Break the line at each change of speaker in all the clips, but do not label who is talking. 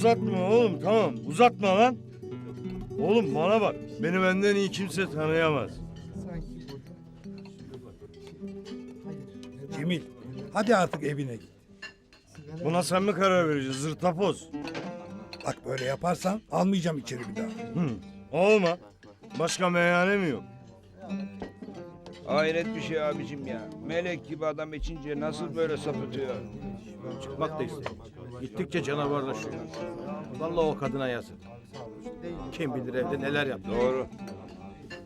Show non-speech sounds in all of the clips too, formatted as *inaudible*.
uzatma oğlum tamam uzatma lan. Oğlum bana bak beni benden iyi kimse tanıyamaz.
Cemil hadi artık evine git.
Buna sen mi karar vereceksin zırtapoz?
Bak böyle yaparsan almayacağım içeri bir daha.
Hı. Olma. Başka meyhane mi yok?
Hayret bir şey abicim ya. Melek gibi adam içince nasıl böyle sapıtıyor?
Çıkmak da istemiyor. Gittikçe canavarlaşıyor. Vallahi o kadına yazık. Kim bilir evde neler yaptı.
Doğru.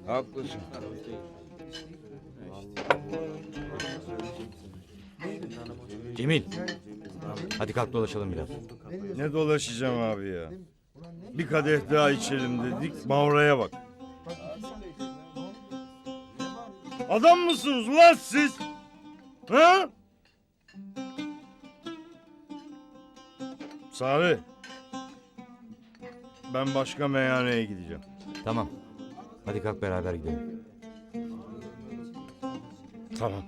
Haklısın.
Cemil. Hadi kalk dolaşalım biraz.
Ne dolaşacağım abi ya? Bir kadeh daha içelim dedik. Mavra'ya bak. Adam mısınız lan siz? Ha? Sarı. Ben başka meyhaneye gideceğim.
Tamam. Hadi kalk beraber gidelim.
Tamam.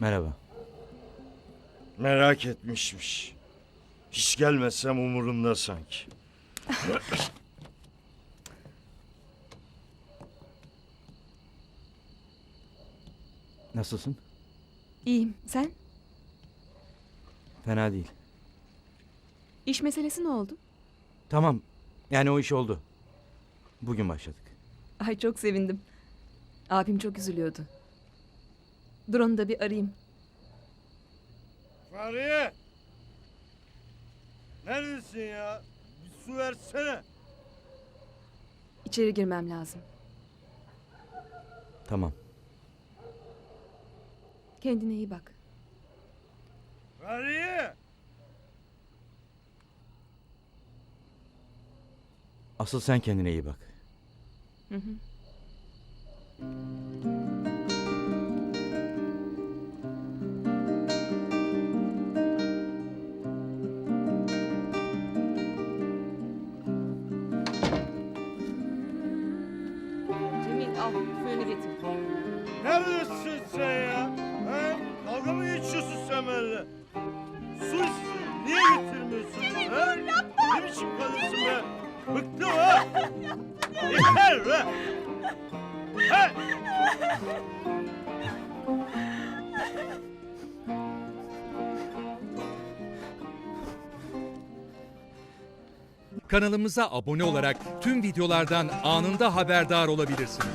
Merhaba.
Merak etmişmiş. Hiç gelmesem umurunda sanki. *laughs*
Nasılsın?
İyiyim. Sen?
Fena değil.
İş meselesi ne oldu?
Tamam. Yani o iş oldu. Bugün başladık.
Ay çok sevindim. Abim çok üzülüyordu. Dur onu da bir arayayım.
Fahriye! Neredesin ya? Bir su versene.
İçeri girmem lazım.
Tamam.
Kendine iyi bak.
Fahriye!
Asıl sen kendine iyi bak.
Hı hı.
Neredesin sen ya? He? Dalga mı geçiyorsun sen benimle? Su istiyorum. Niye getirmiyorsun? He? Ne biçim kadınsın be? Bıktım ha? Yeter be! He?
Kanalımıza abone olarak tüm videolardan anında haberdar olabilirsiniz.